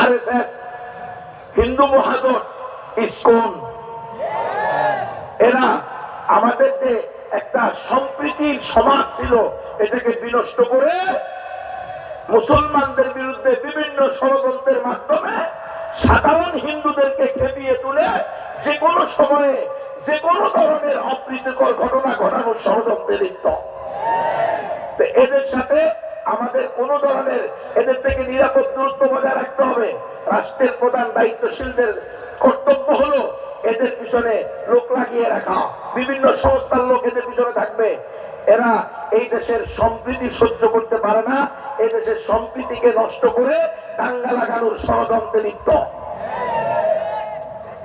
RSS Hindu মহাজোট ISKCON এরা আমাদের যে একটা সম্প্রীতির সমাজ ছিল, এটাকে বিনষ্ট করে মুসলমানদের বিরুদ্ধে বিভিন্ন ষড়যন্ত্রের মাধ্যমে সাধারণ হিন্দুদেরকে খেপিয়ে তুলে যে কোনো সময়ে, যে কোনো ধরনের অপ্রীতিকর ঘটনা ঘটানোর ষড়যন্ত্রে লিপ্ত। এদের সাথে আমাদের কোন ধরনের এদের থেকে নিরাপদ দূরত্ব বজায় রাখতে হবে। রাষ্ট্রের প্রধান দায়িত্বশীলদের কর্তব্য হলো এদের পিছনে লোক লাগিয়ে রাখা। বিভিন্ন সংস্থার লোক এদের পিছনে থাকবে। এরা এই দেশের সম্প্রীতি সহ্য করতে পারে না। এই দেশের সম্প্রীতিকে নষ্ট করে দাঙ্গা লাগানোর ষড়যন্ত্রে লিপ্ত।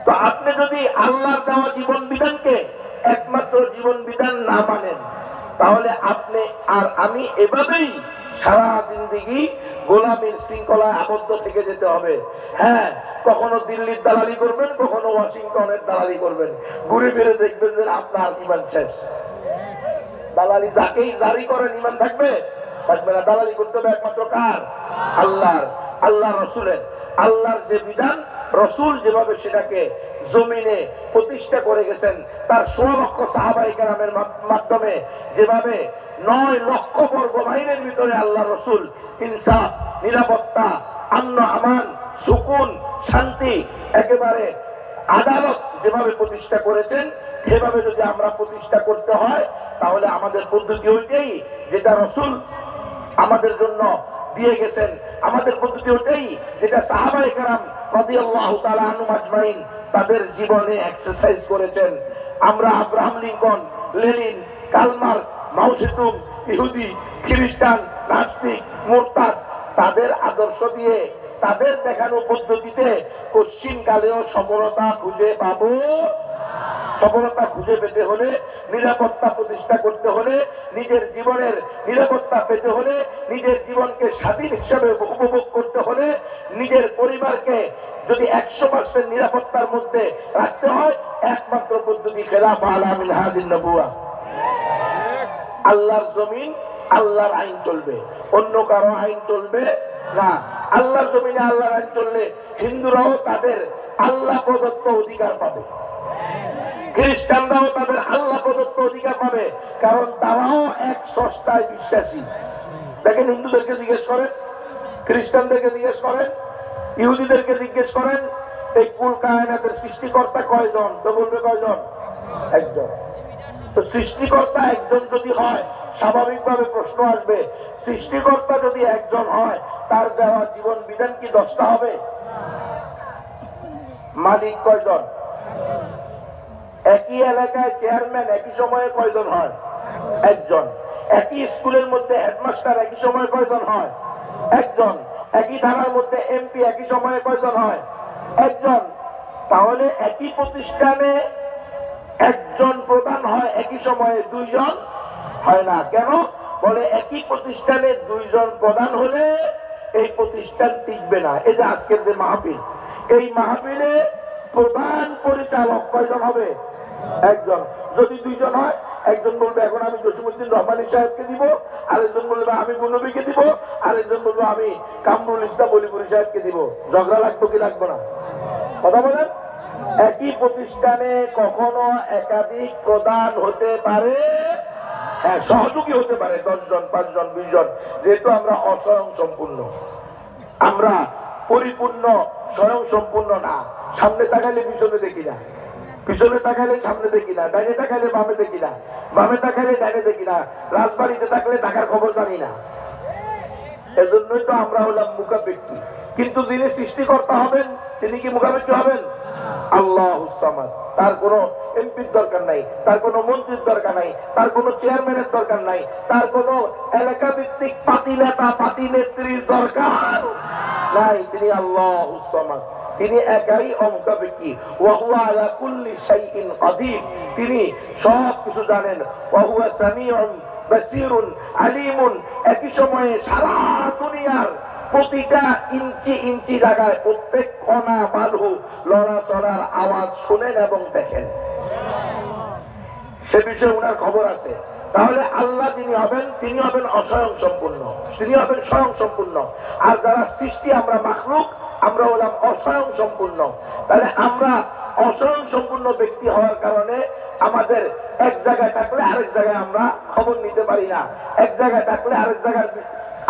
তো আপনি যদি আল্লাহর দেওয়া জীবন বিধানকে একমাত্র জীবন বিধান না মানেন, তাহলে আপনি আর আমি এভাবেই সারা জিন্দিগি গোলামীর শৃঙ্খলায় আবদ্ধ থেকে যেতে হবে। হ্যাঁ কখনো দিল্লির দালালি করবেন, কখনো ওয়াশিংটনের দালালি করবেন। ঘুরে ফিরে দেখবেন যে আপনার ইমান শেষ। দালালি যাকেই জারি করেন, ইমান থাকবে? থাকবে না। দালালি করতে হবে একমাত্র কার? আল্লাহর আল্লাহ রসুলের। আল্লাহর যে বিধান, রসুল যেভাবে সেটাকে জমিনে প্রতিষ্ঠা করে গেছেন, তার ষোলো লক্ষ সাহাবাই কালামের মাধ্যমে যেভাবে নয় লক্ষ বর্গ মাইলের ভিতরে আল্লাহ রসুল ইনসাফ, নিরাপত্তা, আন্ন আমান, সুকুন, শান্তি, একেবারে আদালত যেভাবে প্রতিষ্ঠা করেছেন, সেভাবে যদি আমরা প্রতিষ্ঠা করতে হয়, তাহলে আমাদের পদ্ধতি ওইটাই যেটা রসুল আমাদের জন্য দিয়ে গেছেন। আমাদের পদ্ধতি ওইটাই যেটা সাহাবাই কারাম রাদিয়াল্লাহু তাআলা আনহু আজমাইন তাদের জীবনে এক্সারসাইজ করেছেন। আমরা Abraham Lincoln, Lenin Karl Marx Mao Tse-tung ইহুদি, খ্রিস্টান, নাস্তিক, মোরতাদ, তাদের আদর্শ দিয়ে তাদের দেখানো পদ্ধতিতে কশ্চিন কালেও সফলতা খুঁজে পাবো। সফলতা খুঁজে পেতে হলে নিরাপত্তা প্রতিষ্ঠা করতে হলে নিজের জীবনের নিরাপত্তা পেতে হলে নিজের জীবনকে স্বাধীন হিসাবে উপভোগ করতে হলে নিজের পরিবারকে যদি একশো পার্সেন্ট নিরাপত্তার মধ্যে রাখতে হয়, একমাত্র পদ্ধতি খেলাফ আলামিন হাদিন নবুয়া। আল্লাহর জমিন, আল্লাহর আইন চলবে। অন্য কারও আইন চলবে না। আল্লাহর জমিনে আল্লাহর আইন চললে হিন্দুরাও তাদের আল্লাহ প্রদত্ত অধিকার পাবে। খ্রিস্টানরাও তাদের আল্লাহ প্রদত্ত অধিকার পাবে। কারণ তারাও এক সস্তায় বিশ্বাসী। দেখেন হিন্দুদেরকে জিজ্ঞেস করেন, খ্রিস্টানদেরকে জিজ্ঞেস করেন, ইহুদিদেরকে জিজ্ঞেস করেন, এই কুল কায়নাতের সৃষ্টিকর্তা কয়জন? তো বলবে কয়জন? একজন। তো সৃষ্টিকর্তা একজন যদি হয়, স্বাভাবিকভাবে প্রশ্ন আসবে, সৃষ্টিকর্তা যদি একজন হয়, তার দেওয়া জীবন বিধান কি দশটা হবে? মালিক কয়জন? একই এলাকায় চেয়ারম্যান একই সময়ে কয়জন হয়? একজন। একই স্কুলের মধ্যে হেডমাস্টার একই সময়ে কয়জন হয়? একজন। একই ধারার মধ্যে এমপি একই সময়ে কয়জন হয়? একজন। তাহলে একই প্রতিষ্ঠানে একজন প্রধান হয় একই সময়ে দুইজন? হয় না। কেন? বলে একই প্রতিষ্ঠানে দুইজন প্রধান হলে এই প্রতিষ্ঠান টিকবে না। এই যে আজকের যে মাহফিল, এই মাহফিলে প্রধান পরিচালক কয়জন হবে? একজন। যদি দুইজন হয়, একজন বলবে, এখন আমি জসিমুদ্দিন রহমানী সাহেবকে দিব। আরেকজন বলবে, আমি গুনবীকে দিব। আরেকজন বলবে, আমি কামরুল ইসলাম বলিপুরি সাহেবকে দিব। ঝগড়া লাগবে কি লাগবে না? কথা বলেন। একই প্রতিষ্ঠানে কখনো একাধিক প্রদান হতে পারে? হ্যাঁ সহযোগী হতে পারে দশজন, পাঁচজন বিশ জন যেহেতু আমরা অস্বয়ং সম্পূর্ণ আমরা পরিপূর্ণ স্বয়ং সম্পূর্ণ না। সামনে তাকালে পিছনে দেখি না। পিছনে তাকালে সামনে দেখি না। ডাইনে তাকালে বামে দেখি না। বামে তাকালে ডাইনে দেখি না। রাজবাড়িতে থাকলে ঢাকার খবর জানি না। এজন্যই তো আমরা হলাম মুখাপেক্ষী। কিন্তু যিনি সৃষ্টিকর্তা হবেন তিনি কি মুখাপেক্ষী হবেন? আল্লাহ তার কোনো এমপির দরকার নাই, তার কোনো মন্ত্রীর দরকার নাই, তার কোনো চেয়ারম্যানের দরকার নাই, তার কোনো এলাকা ভিত্তিক পাতি নেতা, পাতি নেত্রীর দরকার নাই। তিনি আল্লাহ তিনি একাই অমুখাপেক্ষী। ওয়াহুয়া আলা কুল্লি শাইইন কাদির। তিনি সব কিছু জানেন। ওয়াহুয়া সামিউন বাসিরুন আলিমুন। একই সময়ে সারা দুনিয়ার প্রতিটা ইঞ্চি ইঞ্চি জায়গায় প্রত্যেক কণা বালু লড়াচড়ার আওয়াজ শুনেন এবং দেখেন। সে বিষয়ে উনার খবর আছে। তাহলে আল্লাহ যিনি হবেন, তিনি হবেন অস্বয়ং সম্পূর্ণ তিনি হবেন স্বয়ং সম্পূর্ণ আর যারা সৃষ্টি, আমরা মাখলুক, আমরা হলাম অস্বয়ং সম্পূর্ণ তাহলে আমরা অস্বয়ং সম্পূর্ণ ব্যক্তি হওয়ার কারণে আমাদের এক জায়গায় থাকলে আরেক জায়গায় আমরা খবর নিতে পারি না। এক জায়গায় থাকলে আরেক জায়গায়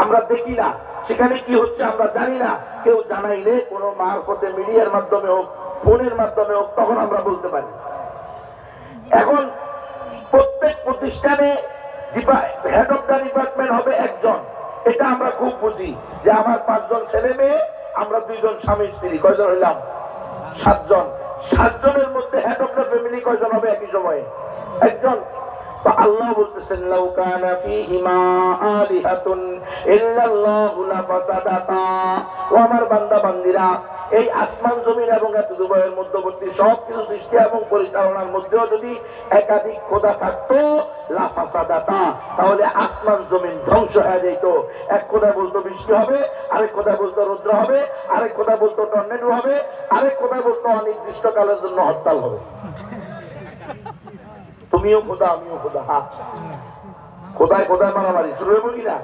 আমরা দেখি না। সেখানে কি হচ্ছে আমরা জানি না। কেউ জানাইলে কোনো মারফতে মিডিয়ার মাধ্যমে হোক, ফোনের মাধ্যমে হোক, তখন আমরা বলতে পারি। এখন প্রত্যেক প্রতিষ্ঠানে হেড অফ দ্য ডিপার্টমেন্ট হবে একজন। এটা আমরা খুব বুঝি যে আমার পাঁচজন ছেলে মেয়ে, আমরা দুইজন স্বামী স্ত্রী, কয়জন হইলাম? সাতজন। সাতজনের মধ্যে হেড অফ দ্য ফ্যামিলি কয়জন হবে একই সময়ে? একজন। এই আসমান, জমিন এবং এত মধ্যবর্তী সব কিছু সৃষ্টি এবং পরিচালনার মধ্যেও যদি একাধিক খোদা থাকতো, লাফাসাদাতা, তাহলে আসমান, জমিন ধ্বংস হয়ে যেত। এক খোদা বলতো বৃষ্টি হবে, আরেক খোদা বলতো রৌদ্র হবে, আরেক খোদা বলতো টর্নেডো হবে, আরেক খোদা বলতো অনির্দিষ্ট কালের জন্য হরতাল হবে। তুমিও খোদা, আমিও খোদা। হ্যাঁ খোদায় খোদায় মারামারি? শুরু হইব কিনা?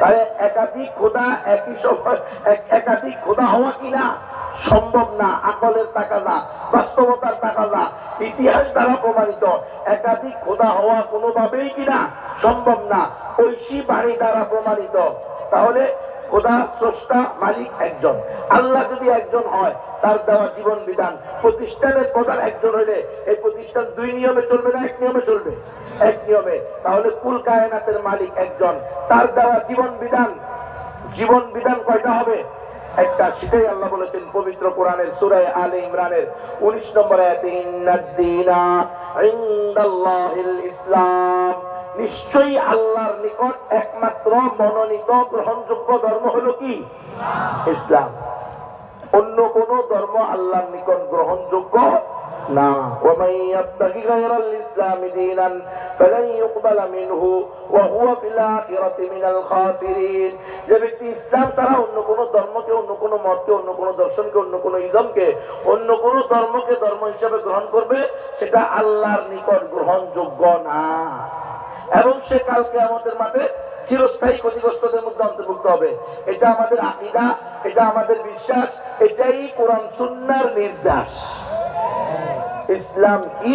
তাহলে একাধিক খোদা, একই সময় একাধিক খোদা হওয়া কিনা? সম্ভব না। আকলের টাকা না বাস্তবতার টাকা না ইতিহাস দ্বারা প্রমাণিত। একাধিক খোদা হওয়া কোনোভাবেই কিনা? সম্ভব না। ঐশী বাণী দ্বারা প্রমাণিত। তাহলে খোদা, স্রষ্টা, মালিক একজন। আল্লাহ যদি একজন হয়, তার দেওয়া জীবন বিধান। প্রতিষ্ঠানের প্রধান একজন হইলে এই প্রতিষ্ঠান দুই নিয়মে চলবে না, এক নিয়মে চলবে? এক নিয়মে। তাহলে কুল মালিক একজন। তার দেওয়া জীবন বিধান। জীবন বিধান কয়টা হবে? একটা সেটাই আল্লাহ বলেছেন পবিত্র কোরআনের সূরায়ে আলে ইমরানের 19 নম্বর ইসলাম। নিশ্চয়ই আল্লাহর নিকট একমাত্র মনোনীত গ্রহণযোগ্য ধর্ম হলো কি ইসলাম অন্য কোন ধর্ম আল্লাহর নিকট গ্রহণযোগ্য না ومن يبتغي غير الاسلام دينا فلن يقبل منه وهو في الاخره من الخاسرين যে ব্যক্তি ইসলাম ছাড়া অন্য কোন ধর্মকে অন্য কোন মতকে অন্য কোন দর্শনকে অন্য কোন ইজমকে অন্য কোন ধর্মকে ধর্ম হিসেবে গ্রহণ করবে সেটা আল্লাহর নিকট গ্রহণযোগ্য না এবং সে কালকে আমাদের মাঠে চিরস্থায়ী ক্ষতিগ্রস্তদের মধ্যে অন্তর্ভুক্ত হবে। এটা আমাদের আকিদা, এটা আমাদের বিশ্বাস, এটাই কোরআন সুন্নার নির্যাস ইসলাম